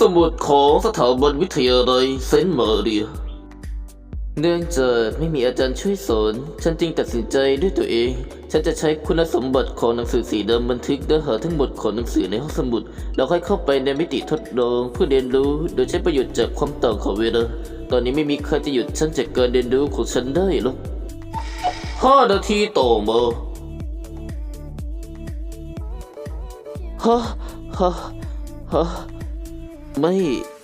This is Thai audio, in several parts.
สมุดของสถาบันวิทยาลัยเซนต์มาเรีย เนื่องจากไม่มีอาจารย์ช่วยสอน ฉันจึงตัดสินใจด้วยตัวเอง ฉันจะใช้คุณสมบัติของหนังสือสีดำบันทึกเนื้อหาทั้งหมดของหนังสือในห้องสมุด แล้วค่อยเข้าไปในมิติทดลองเพื่อเรียนรู้ โดยใช้ประโยชน์จากความต่างของเวลา ตอนนี้ไม่มีใครจะหยุดฉันจากการเรียนรู้ของฉันได้หรอกห้านาทีต่อมาฮะฮะฮะ ไม่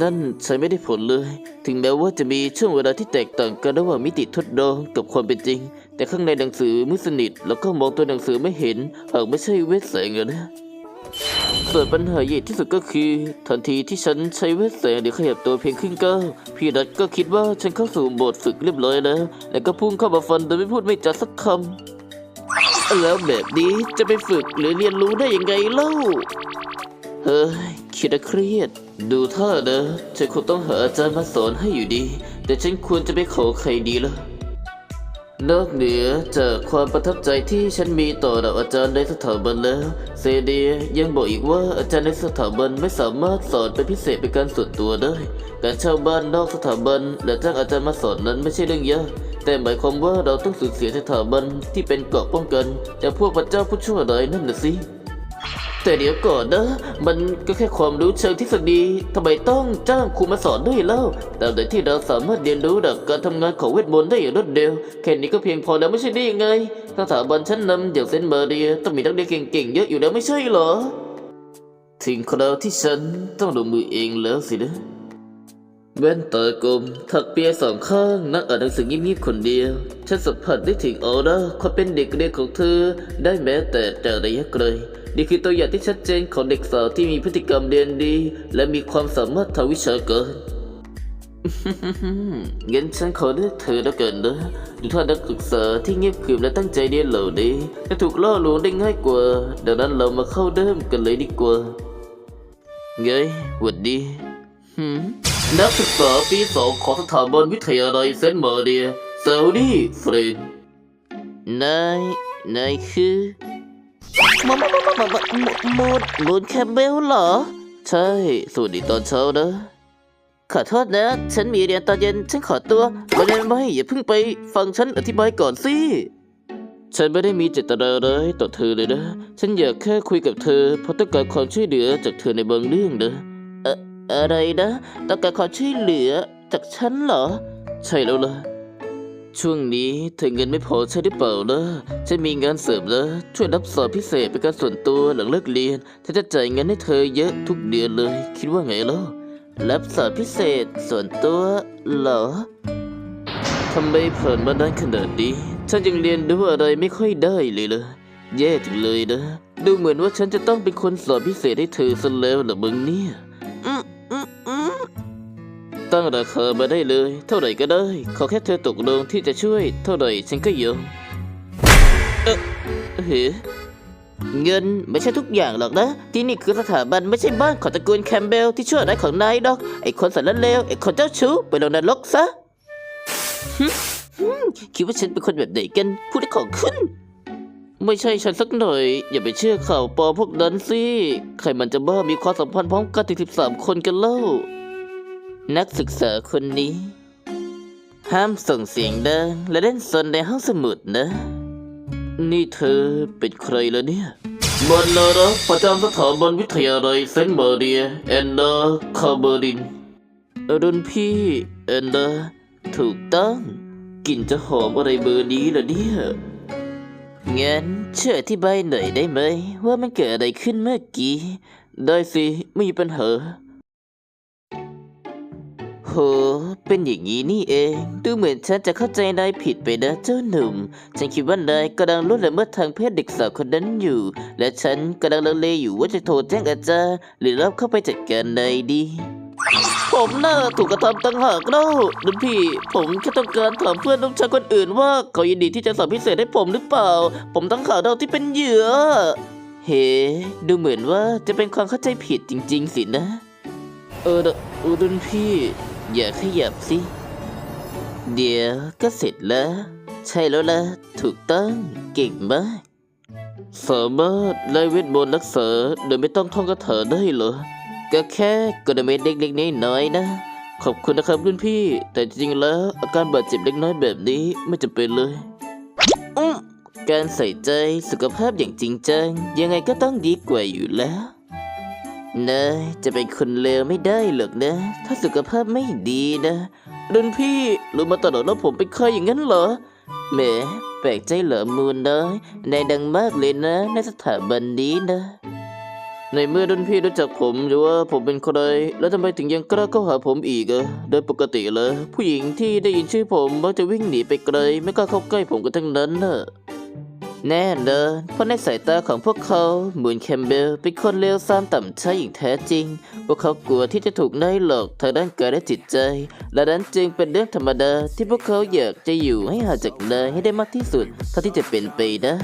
นั่นใช้ไม่ได้ผลเลย ถึงแม้ว่าจะมีช่วงเวลาที่แตกต่างกันระหว่างมิติทดลองกับความเป็นจริง แต่ข้างในหนังสือมืดสนิทแล้วก็มองตัวหนังสือไม่เห็นหากไม่ใช่เวทแสงอะนะส่วนปัญหาใหญ่ที่สุดก็คือ ทันทีที่ฉันใช้เวทแสงหรือขยับตัวเพียงครึ่งก้าวพี่รัฐก็คิดว่าฉันเข้าสู่โหมดฝึกเรียบร้อยแล้ว แล้วก็พุ่งเข้ามาฟันโดยไม่พูดไม่จาสักคำแล้วแบบนี้จะไปฝึกหรือเรียนรู้ได้ยังไงเล่า เฮ้ยคิดเครียด ดูท่านะฉันคงต้องหาอาจารย์มาสอนให้อยู่ดี แต่ฉันควรจะไปขอใครดีล่ะนอกเหนือจากความประทับใจที่ฉันมีต่อระดับอาจารย์ในสถาบันแล้วเซเดียยังบอกอีกว่าอาจารย์ในสถาบันไม่สามารถสอนเป็นพิเศษเป็นการส่วนตัวได้ การเช่าบ้านนอกสถาบันและจ้างอาจารย์มาสอนนั้นไม่ใช่เรื่องยากแต่หมายความว่าเราต้องสูญเสียสถาบันที่เป็นเกราะป้องกันจากพวกพระเจ้าผู้ชั่วร้ายนั่นน่ะสิ แต่เดี๋ยวก่อนนะ มันก็แค่ความรู้เชิงทฤษฎีทำไมต้องจ้างครูมาสอนด้วยเล่าตามใดที่เราสามารถเรียนรู้หลักการทำงานของเวทมนต์ได้อย่างรวดเร็วแค่นี้ก็เพียงพอแล้วไม่ใช่ได้ยังไงสถาบันชั้นนำอย่างเซนเมอร์เรียต้องมีนักเรียนเก่งๆเยอะอยู่แล้วไม่ใช่เหรอถึงคราวที่ฉันต้องลงมือเองแล้วสินะ แว่นตากลมถักเปียสองข้างนั่งอ่านหนังสือเงียบๆคนเดียว ฉันสัมผัสได้ถึงออร่าความเป็นเด็กเรียนของเธอ ได้แม้แต่จากระยะไกลนี่คือตัวอย่างที่ชัดเจนของเด็กสาวที่มีพฤติกรรมเรียนดี และมีความสามารถทางวิชาการงั้นฉันขอเลือกเธอแล้วกันนะดูท่านักศึกษาที่เงียบขรึมและตั้งใจเรียนเหล่านี้จะถูกล่อลวงได้ง่ายกว่า ดังนั้นเรามาเข้าเริ่มกันเลยดีกว่าไงหวัดดี หืม นักศึกษาปีสองของสถาบันวิทยาลัยเซนต์มาเรียเซลลี่เฟรนนายนายคือมมมมมมูดมูดแคมเบลเหรอ ใช่ สวัสดีตอนเช้านะ ขอโทษนะ ฉันมีเรียนตอนเย็น ฉันขอตัวไม่ได้ไม่อย่าเพิ่งไปฟังฉันอธิบายก่อนสิ ฉันไม่ได้มีเจตนาร้ายต่อเธอเลยนะ ฉันอยากแค่คุยกับเธอเพราะต้องการความช่วยเหลือจากเธอในบางเรื่องนะเอะไรนะต้องการความช่วยเหลือจากฉันเหรอ ใช่แล้วล่ะ ช่วงนี้เธอเงินไม่พอใช่หรือเปล่านะฉันมีงานเสริมแล้วช่วยรับสอบพิเศษเป็นการส่วนตัวหลังเลิกเรียนฉันจะจ่ายเงินให้เธอเยอะทุกเดือนเลย คิดว่าไงล่ะรับสอนพิเศษส่วนตัวเหรอทำไมผ่านมานานขนาดนี้ฉันยังเรียนรู้อะไรไม่ค่อยได้เลยเลยแย่จังเลยนะ ดูเหมือนว่าฉันจะต้องเป็นคนสอนพิเศษให้เธอซะแล้วล่ะมึงเนี่ย ตั้งราคามาได้เลย เท่าไหร่ก็ได้ ขอแค่เธอตกลงที่จะช่วย เท่าไหร่ฉันก็ยอมเอ๊ะเฮ้เงินไม่ใช่ทุกอย่างหรอกนะ ที่นี่คือสถาบันไม่ใช่บ้านของตระกูลแคมเบลที่ชั่วร้ายของนายดอก ไอ้คนสารเลวไอ้คนเจ้าชู้ไปลงนรกซะคิดว่าฉันเป็นคนแบบไหนกันพูดได้ของขึ้น ไม่ใช่ฉันสักหน่อย อย่าไปเชื่อข่าวปลอมพวกนั้นสิ ใครมันจะบ้ามีความสัมพันธ์พร้อมกันถึงสิบสามคนกันเล่า นักศึกษาคนนี้ ห้ามส่งเสียงดังและเล่นซนในห้องสมุดนะ นี่เธอเป็นใครแล้วเนี่ยบรรณารักษ์ประจำสถาบันวิทยาลัยเซนต์มาเรียแอนนาคาเบอรินรุ่นพี่แอนนาถูกต้องกลิ่นจะหอมอะไรเบอร์นี้ล่ะเนี่ยงั้นช่วยอธิบายหน่อยได้ไหม ว่ามันเกิดอะไรขึ้นเมื่อกี้ ได้สิไม่มีปัญหา โห เป็นอย่างนี้นี่เอง ดูเหมือนฉันจะเข้าใจนายผิดไปนะเจ้าหนุ่ม ฉันคิดว่านายกำลังล่วงละเมิดทางเพศเด็กสาวคนนั้นอยู่ และฉันกำลังลังเลอยู่ว่าจะโทรแจ้งอาจารย์หรือรับเข้าไปจัดการนายดี ผมน่าถูกกระทำตั้งหากเล่ารุ่นพี่ ผมแค่ต้องการถามเพื่อนลูกชายคนอื่นว่าเขายินดีที่จะสอนพิเศษให้ผมหรือเปล่า ผมตั้งข่าวเราที่เป็นเหยื่อ เฮ้ ดูเหมือนว่าจะเป็นความเข้าใจผิดจริง ๆ สินะ เออเดอรุ่นพี่ อย่าขยับสิ เดี๋ยวก็เสร็จแล้ว ใช่แล้วล่ะ ถูกต้องเก่งมาก สามารถไล่เวทมนต์รักษาโดยไม่ต้องท่องคาถาได้เหรอ ก็แค่กระเม็ดเล็กๆน้อยๆนะ ขอบคุณนะครับรุ่นพี่ แต่จริงๆแล้วอาการบาดเจ็บเล็กน้อยแบบนี้ไม่จำเป็นเลยการใส่ใจสุขภาพอย่างจริงจังยังไงก็ต้องดีกว่าอยู่แล้ว นายจะเป็นคนเลวไม่ได้หรอกนะ ถ้าสุขภาพไม่ดีนะรุ่นพี่รู้มาตลอดว่าผมเป็นใครอย่างนั้นเหรอแหมแปลกใจเหรอมูลน้อยนายดังมากเลยนะ ในสถาบันนี้นะ ในเมื่อรุ่นพี่รู้จักผมหรือว่าผมเป็นใคร แล้วทำไมถึงยังกล้าเข้าหาผมอีกอะโดยปกติเลยผู้หญิงที่ได้ยินชื่อผมมักจะวิ่งหนีไปไกล ไม่กล้าเข้าใกล้ผมกันทั้งนั้นน่ะ แน่นอนเพราะในสายตาของพวกเขามูนแคมเบลเป็นคนเลวทรามต่ำช้าอย่างแท้จริง พวกเขากลัวที่จะถูกนายหลอกทางด้านกายและจิตใจ และนั้นจึงเป็นเรื่องธรรมดาที่พวกเขาอยากจะอยู่ให้ห่างจากนายให้ได้มากที่สุดเท่าที่จะเป็นไปได้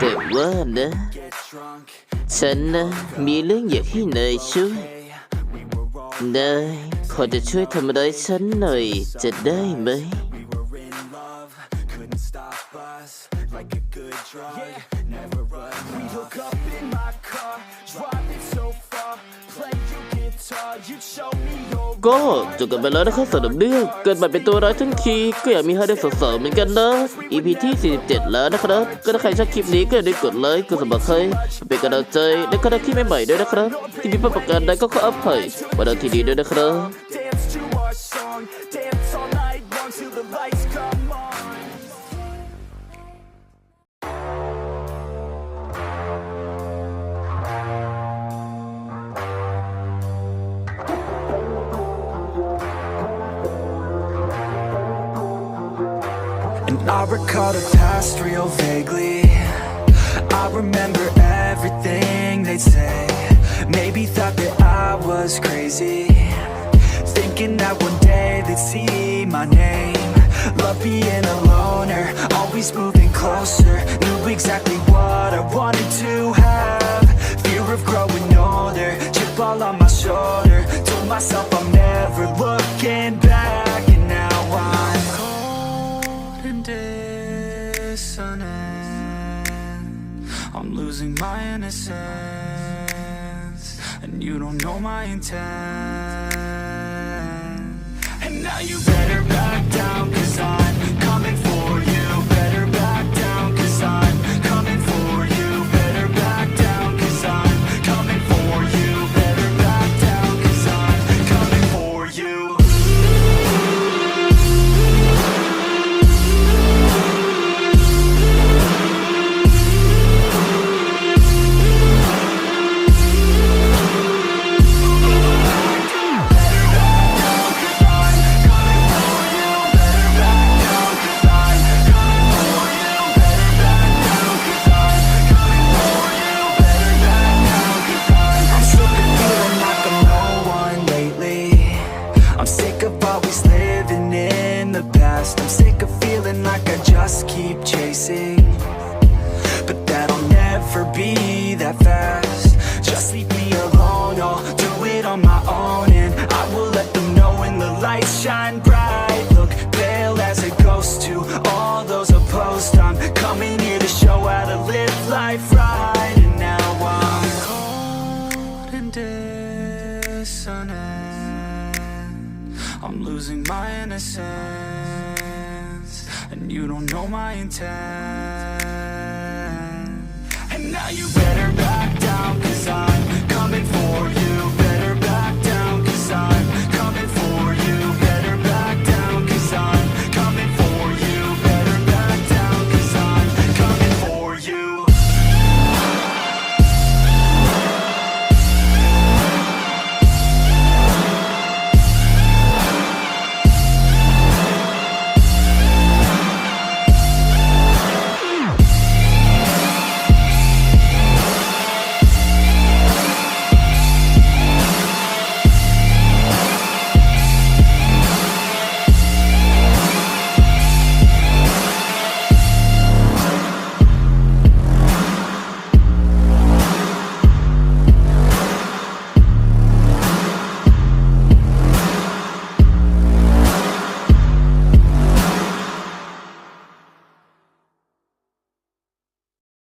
แต่ว่านะ ฉันนะมีเรื่องอยากให้นายช่วยนายพอจะช่วยทำอะไรายฉันหน่อยจะได้ไหม We hook up in my car, drive it so far, play your guitar, you show me your ก็จบกันไปแล้วนะครับสำหรับเรื่องเกิดมาเป็นตัวร้ายทั้งทีก็อยากมีให้ได้สาวๆเหมือนกันนะ EP ที่ 47 แล้วนะครับ ก็ถ้าใครชอบคลิปนี้ก็อย่าลืมกดไลค์กดสมัครใครเป็นกำลังใจและก็ได้คลิปใหม่ๆด้วยนะครับ ที่มีประกันใดก็ขออภัยวันอาทิตย์นี้ด้วยนะครับ I recall the past real vaguely. I remember everything they'd say. Maybe thought that I was crazy. Thinking that one day they'd see my name. Love being a loner, always moving closer. Knew exactly what I wanted to have. Fear of growing older, chip all on my shoulder. Told myself I'm never dissonant. I'm losing my innocence, and you don't know my intent. And now you better back down, cause I'm past. I'm sick of feeling like I just keep chasing. But that'll never be that fast. Just leave me alone, I'll do it on my own. And I will let them know when the lights shine bright. Look pale as a ghost to all those opposed. I'm coming here to show how to live life right. And now I'm cold and dissonant. I'm losing my innocence, you don't know my intent. And now you better